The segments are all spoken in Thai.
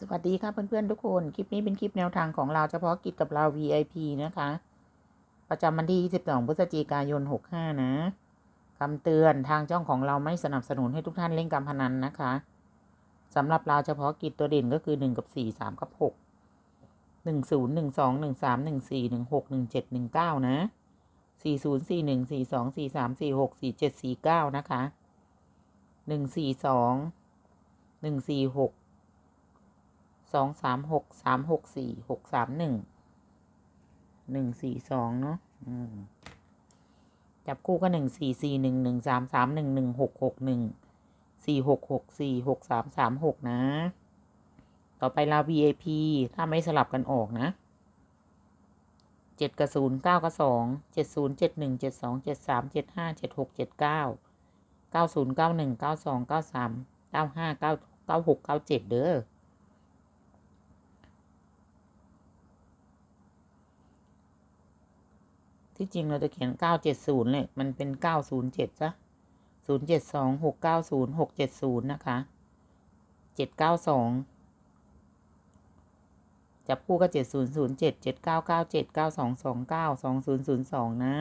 สวัสดีค่ะเพื่อนๆทุกคน คลิปนี้เป็นคลิปแนวทางของเราเฉพาะกิจกับเรา VIP นะคะ ประจำวันที่ 22 พฤศจิกายน 65 นะคำเตือนทางช่องของเราไม่สนับสนุนให้ทุกท่านเล่นการพนันนะคะสำหรับเราเฉพาะกิจตัวเด่นก็คือ 1 กับ 4 3 กับ 6 1 0 1 2 1 3 1 4 1 6 1 7 1 9 นะ 4 0 4 1 4 2 4 3 4 6 4 7 4 9 นะคะ 1 4 2 1 4 6 สองสามหกสามหกสี่หกสามหนึ่งหนึ่งสี่สองเนาะจับคู่ก็หนึ่งสี่สี่หนึ่งหนึ่งสามสามหนึ่งหนึ่งหกหกหนึ่งสี่หกหกสี่หกสามสามหกนะ ต่อไปเรา VIP ถ้าไม่สลับกันออกนะเจ็ดกับศูนย์เก้ากับสองเจ็ดศูนย์เจ็ดหนึ่งเจ็ดสองเจ็ดสามเจ็ดห้าเจ็ดหกเจ็ดเก้าเก้าศูนย์เก้าหนึ่งเก้าสองเก้าสามเก้าห้าเก้าเก้าหกเก้าเจ็ดเด้อ ที่จริงเราจะเขียนเก้าเจ็ดศูนย์เลย มันเป็นเก้าศูนย์เจ็ดซะศูนย์เจ็ดสองหกเก้าศูนย์หกเจ็ดศูนย์นะคะเจ็ดเก้าสองจับคู่ก็เจ็ดศูนย์ศูนย์เจ็ดเจ็ดเก้าเก้าเจ็ดเก้าสองสองเก้าสองศูนย์ศูนย์สองนะ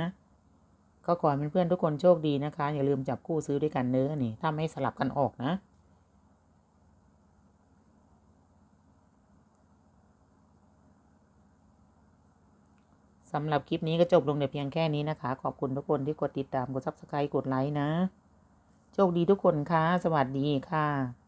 ก็ขอให้เพื่อนๆทุกคนโชคดีนะคะ อย่าลืมจับคู่ซื้อด้วยกันเนื้อนี่ ถ้าไม่สลับกันออกนะ สำหรับคลิปนี้ก็จบลงแต่เพียงแค่นี้นะคะ ขอบคุณทุกคนที่กดติดตาม กด subscribe กดไลค์นะ โชคดีทุกคนค่ะ สวัสดีค่ะ